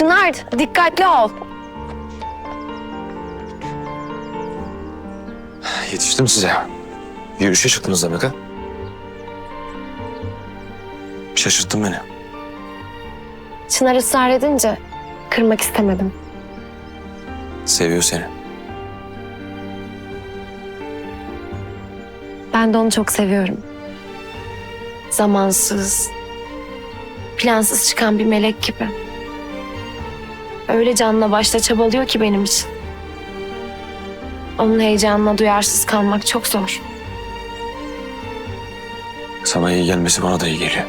Çınar dikkatli ol. Yetiştim size. Yürüyüşe çıktınız demek ha? Şaşırttın beni. Çınar ısrar edince kırmak istemedim. Seviyor seni. Ben de onu çok seviyorum. Zamansız, plansız çıkan bir melek gibi. Öyle canla başla çabalıyor ki benim için. Onun heyecanına duyarsız kalmak çok zor. Sana iyi gelmesi bana da iyi geliyor.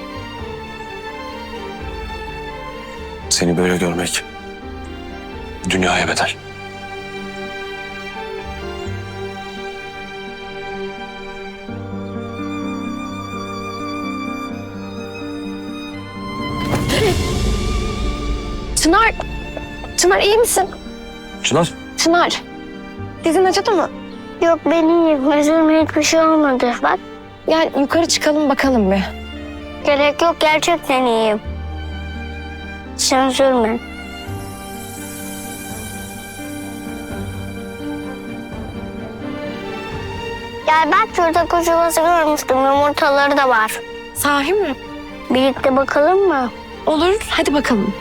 Seni böyle görmek dünyaya bedel. Çınar! Çınar iyi misin? Çınar. Çınar! Dizin acıdı mı? Yok benim iyiyim. Üzülme hiçbir şey olmadı. Bak Gel yukarı çıkalım bakalım bir. gerek yok gerçekten iyiyim. Sen üzülme. Gel bak şurada kuş yuvası görmüştüm. Yumurtaları da var. Sahi mi? Birlikte bakalım mı? Olur, hadi bakalım.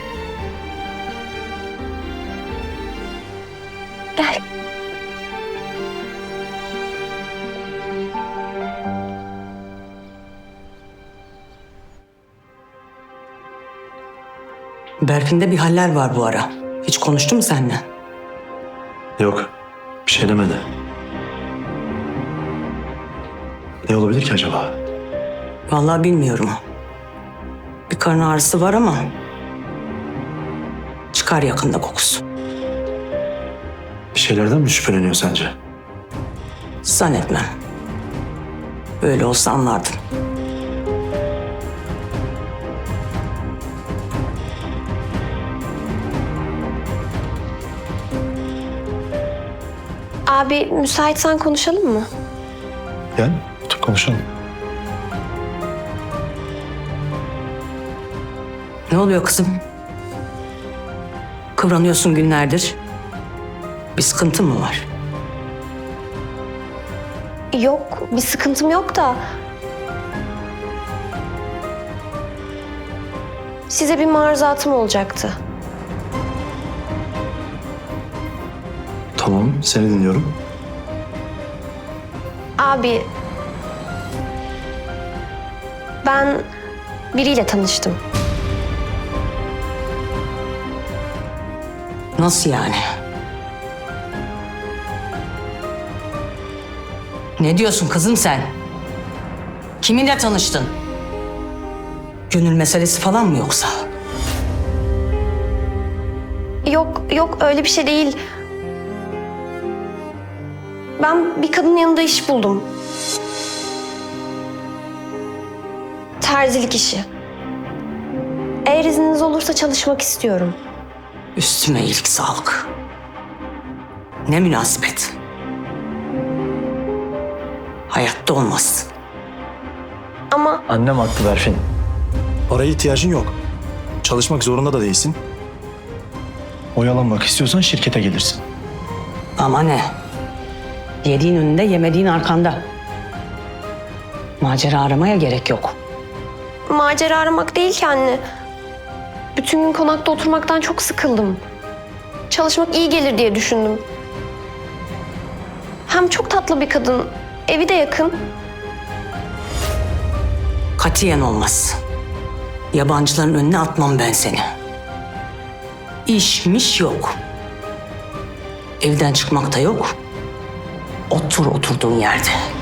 Berfin'de bir haller var bu ara. Hiç konuştu mu seninle? Yok. Bir şey demedi. Ne olabilir ki acaba? Vallahi bilmiyorum. Bir karın ağrısı var ama çıkar yakında kokusu. Bir şeylerden mi şüpheleniyor sence? Zannetmem. Böyle olsa anlardın. Abi müsaitsen konuşalım mı? Gel, otur konuşalım. Ne oluyor kızım? Kıvranıyorsun günlerdir. Bir sıkıntın mı var? Yok, bir sıkıntım yok da. Size bir maruzatım olacaktı. Tamam, seni dinliyorum. Abi... Ben biriyle tanıştım. Nasıl yani? Ne diyorsun kızım sen? Kiminle tanıştın? Gönül meselesi falan mı yoksa? Yok, yok öyle bir şey değil. Ben bir kadının yanında iş buldum. Terzilik işi. Eğer izniniz olursa çalışmak istiyorum. Üstüme iyilik sağlık. Ne münasebet. Hayatta olmaz. Ama Annem haklı Berfin. Paraya ihtiyacın yok. Çalışmak zorunda da değilsin. Oyalanmak istiyorsan şirkete gelirsin. Ama ne? Yediğin önünde, yemediğin arkanda. Macera aramaya gerek yok. macera aramak değil ki anne. Bütün gün konakta oturmaktan çok sıkıldım. Çalışmak iyi gelir diye düşündüm. Hem çok tatlı bir kadın. Evi de yakın. Katiyen olmaz. Yabancıların önüne atmam ben seni. İşmiş yok. Evden çıkmak da yok. Otur oturduğun yerde.